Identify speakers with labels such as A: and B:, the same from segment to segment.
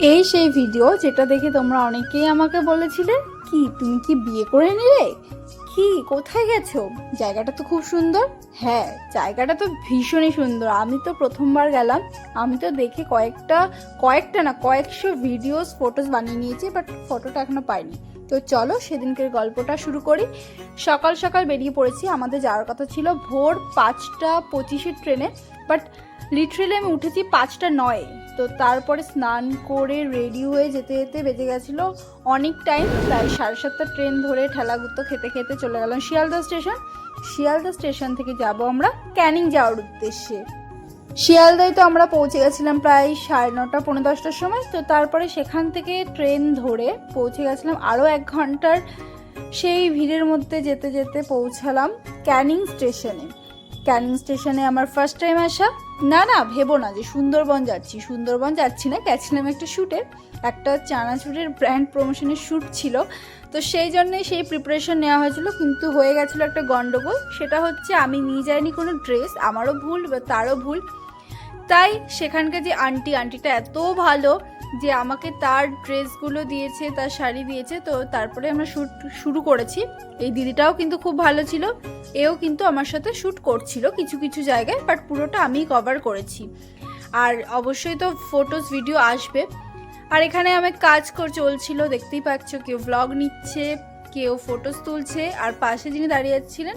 A: এই সেই ভিডিও যেটা দেখে তোমরা অনেকেই আমাকে বলেছিলে, কি, তুমি কি বিয়ে করে নিলে? কি, কোথায় গেছো? জায়গাটা তো খুব সুন্দর। হ্যাঁ জায়গাটা তো ভীষণই সুন্দর। আমি তো প্রথমবার গেলাম। আমি তো দেখে কয়েকটা কয়েকটা না, কয়েকশো ভিডিওস ফটোস বানিয়ে নিয়েছি বাট ফটোটা এখনও পাইনি। তো চলো সেদিনকের গল্পটা শুরু করি। সকাল সকাল বেরিয়ে পড়েছি। আমাদের যাওয়ার কথা ছিল ভোর পাঁচটা পঁচিশের ট্রেনে বাট লিটারেলি আমি উঠেছি পাঁচটা নয়। তো তারপরে স্নান করে রেডি হয়ে যেতে যেতে বেজে গেছিল অনেক টাইম প্রায় সাড়ে সাতটা ট্রেন ধরে ঠেলাগুত্ত খেতে খেতে চলে গেলাম শিয়ালদা স্টেশন। শিয়ালদা স্টেশন থেকে যাব আমরা ক্যানিং যাওয়ার উদ্দেশ্যে। শিয়ালদায় তো আমরা পৌঁছে গেছিলাম প্রায় সাড়ে নটা পনেরো দশটার সময়। তো তারপরে সেখান থেকে ট্রেন ধরে পৌঁছে গেছিলাম আরও এক ঘণ্টার সেই ভিড়ের মধ্যে যেতে যেতে পৌঁছালাম ক্যানিং স্টেশনে। ক্যানিং স্টেশনে আমার ফার্স্ট টাইম আসা। না না, ভেবো না যে সুন্দরবন যাচ্ছি। সুন্দরবন যাচ্ছি না, গেছিলাম একটা শ্যুটে একটা চানাচুরের ব্র্যান্ড প্রমোশনের শ্যুট ছিল। তো সেই জন্যে সেই প্রিপারেশন নেওয়া হয়েছিল। কিন্তু হয়ে গেছিল একটা গন্ডগোল। সেটা হচ্ছে আমি নিয়ে যাইনি কোনো ড্রেস আমারও ভুল বা তারও ভুল। তাই সেখানকার যে আন্টি আন্টিটা এত ভালো যে আমাকে তার ড্রেসগুলো দিয়েছে, তার শাড়ি দিয়েছে, তো তারপরে আমরা শ্যুট শুরু করেছি। এই দিদিটাও কিন্তু খুব ভালো ছিল, এও কিন্তু আমার সাথে শ্যুট করছিল কিছু কিছু জায়গায় বাট পুরোটা আমিই কভার করেছি। আর অবশ্যই তো ফটোস ভিডিও আসবে। আর এখানে আমি কাজ কর, চলছিল, দেখতেই পাচ্ছ, কেউ ব্লগ নিচ্ছে, কেউ ফটোস তুলছে, আর পাশে যিনি দাঁড়িয়ে ছিলেন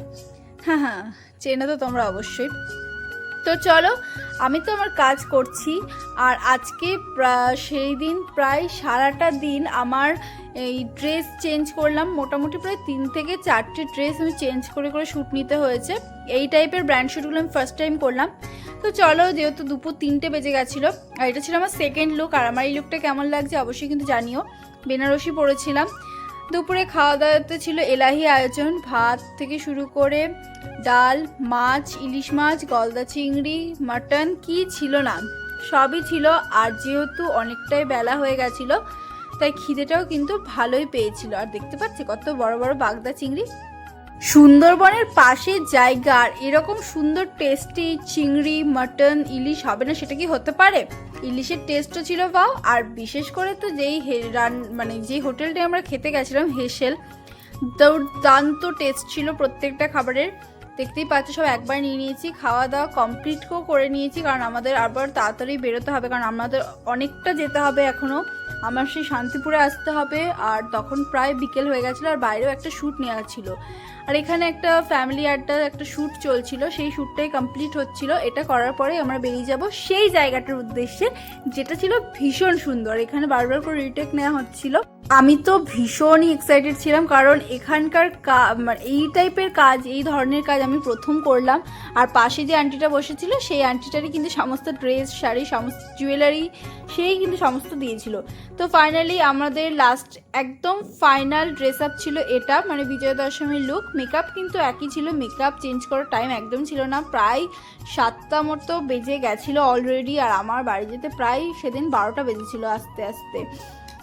A: হ্যাঁ হ্যাঁ চেনা তো তোমরা অবশ্যই। তো চলো, আমি তো আমার কাজ করছি, আর আজকে সেই দিন প্রায় সারাটা দিন আমার এই ড্রেস চেঞ্জ করলাম। মোটামুটি প্রায় তিন থেকে চারটে ড্রেস আমি চেঞ্জ করে করে শ্যুট নিতে হয়েছে। এই টাইপের ব্র্যান্ড শ্যুটগুলো আমি ফার্স্ট টাইম করলাম। তো চলো, যেহেতু দুপুর তিনটে বেজে গেছিল, আর এটা ছিল আমার সেকেন্ড লুক আর আমার এই লুকটা কেমন লাগছে অবশ্যই কিন্তু জানিও। বেনারসি পরেছিলাম। দুপুরে খাওয়া দাওয়াতে ছিল এলাহি আয়োজন। ভাত থেকে শুরু করে ডাল, মাছ, ইলিশ মাছ, গলদা চিংড়ি, মাটন, কি ছিল না, সবই ছিল। আর যেহেতু অনেকটাই বেলা হয়ে গেছিল, তাই খিদেটাও কিন্তু ভালোই পেয়েছিল। আর দেখতে পাচ্ছি কত বড় বড় বাগদা চিংড়ি? সুন্দরবনের পাশে জায়গার এরকম সুন্দর টেস্টি চিংড়ি মাটন ইলিশ হবে না, সেটা কি হতে পারে? ইলিশের টেস্টও ছিল পাও আর বিশেষ করে তো যেই রান মানে যে হোটেলটায় আমরা খেতে গেছিলাম, হেসেল দুর্দান্ত টেস্ট ছিল প্রত্যেকটা খাবারের। দেখতেই পাচ্ছ, সব একবার নিয়ে নিয়েছি। খাওয়া দাওয়া কমপ্লিটও করে নিয়েছি, কারণ আমাদের আবার তাড়াতাড়ি বেরোতে হবে, কারণ আমাদের অনেকটা যেতে হবে এখনও আমার সেই শান্তিপুরে আসতে হবে, আর তখন প্রায় বিকেল হয়ে গেছিল, আর বাইরেও একটা শ্যুট নেওয়া ছিল। আর এখানে একটা ফ্যামিলি আড্ডা, একটা শ্যুট চলছিল, সেই শ্যুটটাই কমপ্লিট হচ্ছিল। এটা করার পরে আমরা বেরিয়ে যাব সেই জায়গাটার উদ্দেশ্যে, যেটা ছিল ভীষণ সুন্দর। এখানে বারবার করে রিটেক নেওয়া হচ্ছিল। আমি তো ভীষণই এক্সাইটেড ছিলাম, কারণ এখানকার মানে এই টাইপের কাজ, এই ধরনের কাজ আমি প্রথম করলাম। আর পাশে যে আন্টিটা বসেছিল, সেই আন্টিটারই কিন্তু সমস্ত ড্রেস শাড়ি, সমস্ত জুয়েলারি সেই কিন্তু সমস্ত দিয়েছিল। তো ফাইনালি আমাদের লাস্ট একদম ফাইনাল ড্রেস আপ ছিল এটা মানে বিজয়া দশমীর লুক মেকআপ কিন্তু একই ছিল মেকআপ চেঞ্জ করার টাইম একদম ছিল না। প্রায় সাতটা মতো বেজে গেছিল অলরেডি আর আমার বাড়ি যেতে প্রায় সেদিন বারোটা বেজেছিল আস্তে আস্তে।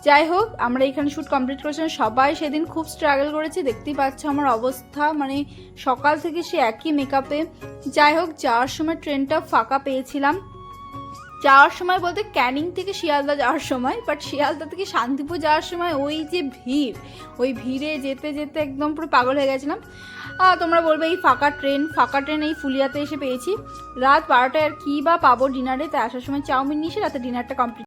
A: যাই হোক, আমরা এখানে শ্যুট কমপ্লিট করেছিলাম। সবাই সেদিন খুব স্ট্রাগল করেছি। দেখতেই পাচ্ছ আমার অবস্থা মানে সকাল থেকে সে একই মেকআপে যাই হোক, যাওয়ার সময় ট্রেনটা ফাঁকা পেয়েছিলাম। যাওয়ার সময় বলতে ক্যানিং থেকে শিয়ালদা যাওয়ার সময় বাট শিয়ালদা থেকে শান্তিপুর যাওয়ার সময় ওই যে ভিড়, ওই ভিড়ে যেতে যেতে একদম পুরো পাগল হয়ে গেছিলাম। তোমরা বলবে এই ফাঁকা ট্রেন ফাঁকা ট্রেন এই ফুলিয়াতে এসে পেয়েছি। রাত বারোটায় আর কী বা পাবো ডিনারে তাই আসার সময় চাউমিন নিয়ে এসে রাতে ডিনারটা কমপ্লিট